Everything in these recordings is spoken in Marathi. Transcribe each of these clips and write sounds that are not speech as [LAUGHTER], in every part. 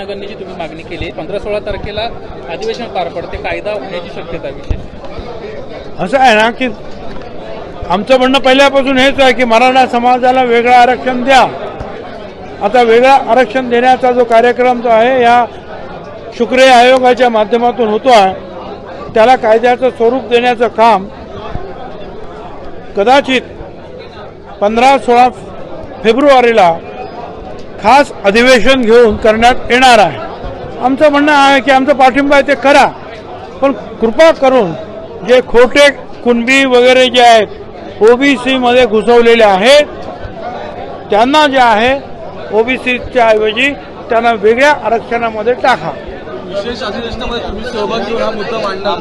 नगरने तुम्ही मागणी केली. पंधरा सोळा तारखेला अधिवेशन पार पडते. कायदा होण्याची शक्यता विशेष. असं आहे ना की आमचं म्हणणं पहिल्यापासून हेच आहे की मराठा समाजाला वेगळं आरक्षण द्या. आता वेगळं आरक्षण देण्याचा जो कार्यक्रम जो आहे या शुक्रे आयोगाच्या माध्यमातून होतो आहे. त्याला कायद्याचं स्वरूप देण्याचं काम कदाचित पंधरा सोळा फेब्रुवारीला खास अधिवेशन घेऊन करण्यात येणार आहे. आमचं म्हणणं आहे की आमचा पाठिंबा आहे ते करा पण कृपा करून जे खोटे कुणबी वगैरे जे आहेत ओबीसी मध्ये घुसवलेले आहेत त्यांना जे आहे ओबीसीच्या ऐवजी त्यांना वेगळ्या आरक्षणामध्ये टाका. विशेष अधिवेशनामध्ये तुम्ही सहभागी होऊन हा मुद्दा मांडणार.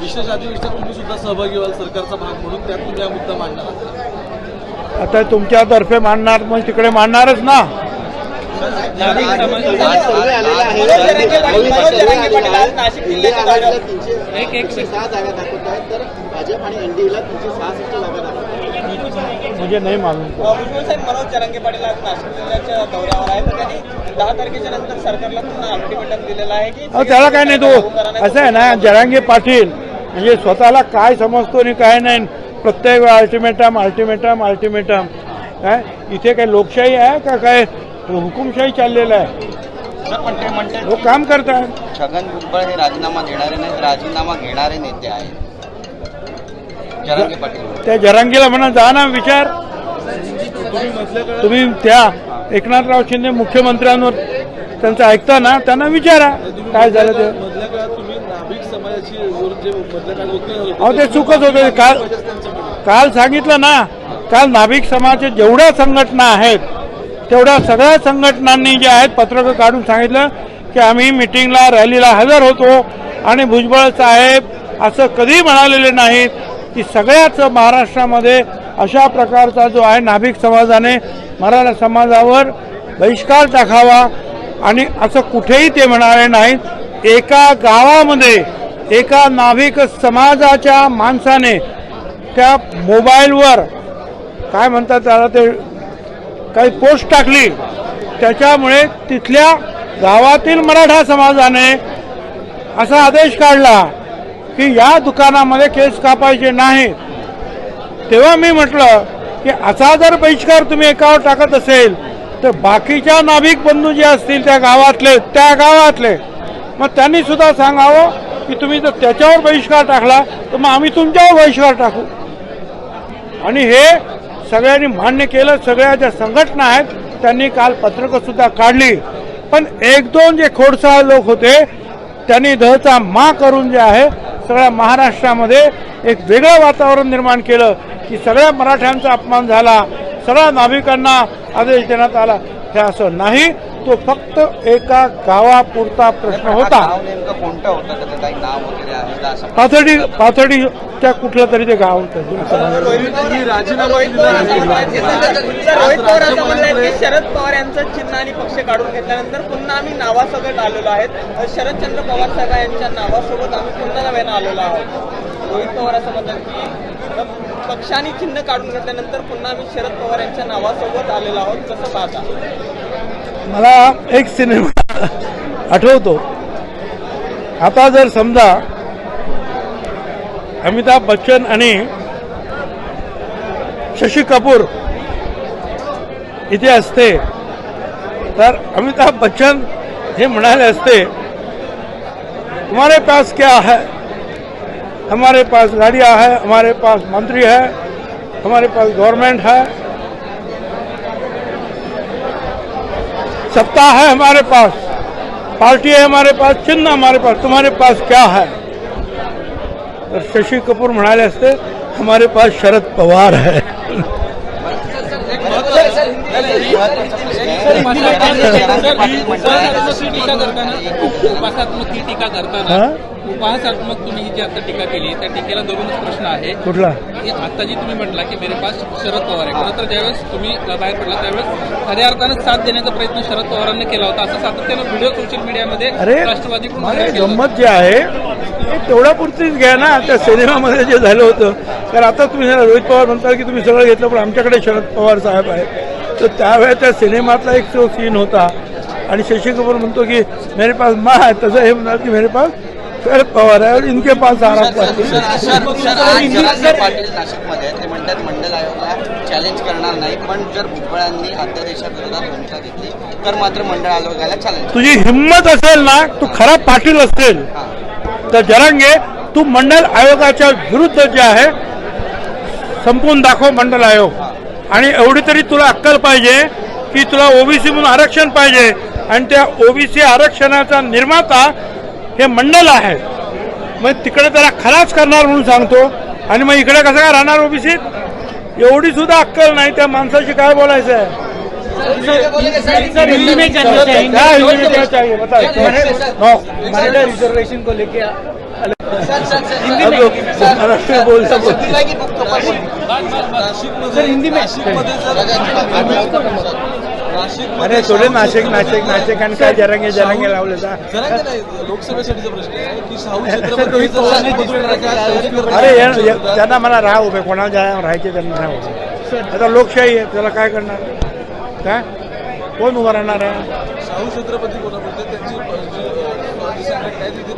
विशेष अधिवेशनात तुम्ही सुद्धा सहभागी व्हाल सरकारचा भाग म्हणून त्यात तुम्ही हा मुद्दा मांडणार. आता तुमच्यातर्फे मांडणार मग तिकडे मांडणारच ना. तर भाजप आणि एनडीएला तीनशे सहासष्ट जागा दाखवत म्हणजे नाही मालूम। भुजबळ साहेब मनोज जरांगे पाटील आज नाशिक जिल्ह्याच्या दौऱ्यावर आहेत त्यांनी दहा तारखेच्या नंतर सरकारला पुन्हा अल्टिमेटम दिलेला आहे की त्याला काय नाही तो. असं आहे ना जरांगे पाटील म्हणजे स्वतःला काय समजतो आणि काय नाही प्रत्येक वेळा अल्टिमेटम अल्टिमेटम अल्टिमेटम काय इथे काय लोकशाही आहे का काय? हुकुमशाही चाललेलं आहे. ते काम करतात छगन भुजबळ हे राजीनामा देणारे नाहीत राजीनामा घेणारे नेते आहेत. जरांगे पाटील. त्या जरांगीला म्हणा जा ना विचार. तुम्ही त्या एकनाथराव शिंदे मुख्यमंत्र्यांवर त्यांचं ऐकता ना त्यांना विचारा. काय झालं ते? अहो ते चुकच होते. काल काल सांगितलं ना काल नाभिक समाजाच्या जेवढ्या संघटना आहेत तेवढ्या सगळ्या संघटनांनी जे आहेत पत्रकं काढून सांगितलं की आम्ही मिटिंगला रॅलीला हजर होतो. आणि भुजबळ साहेब असं कधी म्हणालेले नाहीत की सगळ्याच महाराष्ट्रामध्ये अशा प्रकारचा जो आहे नाभिक समाजाने मराठा समाजावर बहिष्कार टाकावा आणि असं कुठेही ते म्हणाले नाहीत. एका गावामध्ये एका नाभिक समाजाच्या माणसाने त्या मोबाईलवर काय म्हणतात त्याला ते काही पोस्ट टाकली. त्याच्यामुळे तिथल्या गावातील मराठा समाजाने असा आदेश काढला की या दुकानामध्ये केस कापायचे नाहीत तेव्हा मी म्हटलं की असा जर बहिष्कार तुम्ही एकावर टाकत असेल तर बाकीच्या नाभिक बंधू जे असतील त्या गावातले त्या गावातले. मग त्यांनी सुद्धा सांगावं की तुम्ही जर त्याच्यावर बहिष्कार टाकला तर मग आम्ही तुमच्यावर बहिष्कार टाकू. आणि हे सगळ्यांनी मान्य केलं सगळ्या ज्या संघटना आहेत त्यांनी काल पत्रकं सुद्धा काढली. पण एक दोन जे खोडसाळ लोक होते त्यांनी दहचा मा करून जे आहे सगळ्या महाराष्ट्रामध्ये एक वेगळं वातावरण निर्माण केलं की सगळ्या मराठ्यांचा अपमान झाला सगळ्या नाभिकांना आदेश देण्यात आला. हे असं नाही. तो फक्त एका गावापुरता प्रश्न हा होता. कोणतं होतं? पाथर्डी पाथर्डी त्या कुठलं तरी ते गाव होतं. राजीनामा शरद पवार यांचं चिन्ह आणि पक्ष काढून घेतल्यानंतर पुन्हा आम्ही नावासकट आलेलो आहेत. शरदचंद्र पवार साहेब यांच्या नावासोबत आम्ही पुन्हा नव्यानं आलेलो आहोत. रोहित पवार असं म्हणतात की पक्ष आणि चिन्ह काढून घेतल्यानंतर पुन्हा आम्ही शरद पवार यांच्या नावासोबत आलेलो आहोत. कसं पाहता. मला एक सिनेमा आठवतो. आता जर समजा अमिताभ बच्चन आणि शशी कपूर इथे असते तर अमिताभ बच्चन हे म्हणाले असते हमारे पास क्या है? हमारे पास गाड़ियाँ है हमारे पास मंत्री है हमारे पास गवर्नमेंट है सत्ता है हमारे पास पार्टी है हमारे पास चिन्ह हमारे पास तुम्हारे पास क्या है? शशि शशी कपूर म्हणाले असते हमारे पास शरद पवार है। उपासात्मक टीका करताना उपहासात्मक तुम्ही ही जी आता टीका केली त्या टीकेला धरूनच प्रश्न आहे. कुठला? की आता जी तुम्ही म्हटला की मेरे पास शरद पवार आहे. खरं तर ज्यावेळेस तुम्ही बाहेर पडला त्यावेळेस खऱ्या अर्थानं साथ देण्याचा प्रयत्न शरद पवारांनी केला होता. असं सातत्यानं व्हिडिओ सोशल मीडियामध्ये होता. गंमत जे आहे ते तेवढ्या पुरतीच घ्या ना. त्या सिनेमामध्ये जे झालं होतं. तर आता तुम्ही रोहित पवार म्हणता की तुम्ही सगळं घेतलं पण आमच्याकडे शरद पवार साहेब आहे तर त्यावेळेस त्या सिनेमातला एक जो सीन होता. आणि शशी कपूर म्हणतो की मेरे पास माँ है. तसं हे म्हणतात की मेरे पास शरद पवार आहे और इनके पास आराम पाटील नाशिकमध्ये. ते म्हणतात मंडल आयोगाला चॅलेंज करणार नाही पण जर भुजबळांनी अध्यादेशाविरोधात भूमिका घेतली तर मात्र मंडळ आयोगाला चॅलेंज तुझी हिंमत असेल ना तू खरा पाटील असेल. तर जरांगे तू मंडल आयोगाच्या विरुद्ध जे आहे संपवून दाखव मंडल आयोग. आणि एवढी तरी तुला अक्कल पाहिजे की तुला ओबीसी म्हणून आरक्षण पाहिजे. आणि त्या ओबीसी आरक्षणाचा निर्माता हे मंडल आहे. मग तिकडे त्याला खराच करणार म्हणून सांगतो. आणि मग इकडे कसं काय राहणार ओबीसीत एवढी सुद्धा अक्कल नाही त्या माणसाशी काय बोलायचं आहे? हिंदी में क्या चाहिए बताओ नो रिजर्वेशन को लेके हम लोग महाराष्ट्र में अरे थोडे नाशिक नाशिक नाशिक आणि काय जरांगे जरांगे लावले करणार [LAUGHS] अरे त्यांना मला राहा उभे कोणाला ज्या राहायचे त्यांना राहा उभे आता लोकशाही आहे त्याला काय करणार? काय कोण उभं राहणार आहे? शाहू छत्रपती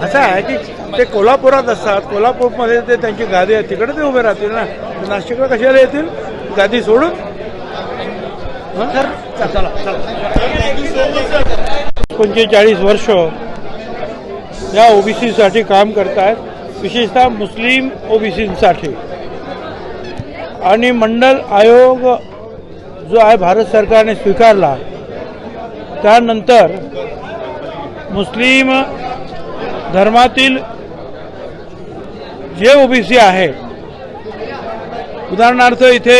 असं आहे की ते कोल्हापुरात असतात कोल्हापूरमध्ये ते त्यांची गादी आहे तिकडे ते उभे राहतील ना? नाशिकला कशाला येतील? गादी सोडून? पंचेचाळीस वर्ष या ओबीसीसाठी काम करतायत विशेषतः मुस्लिम ओबीसीसाठी. आणि मंडल आयोग जो आहे भारत सरकारने स्वीकारला त्यानंतर मुस्लिम धर्मातील जे ओबीसी आहे उदाहरणार्थ इथे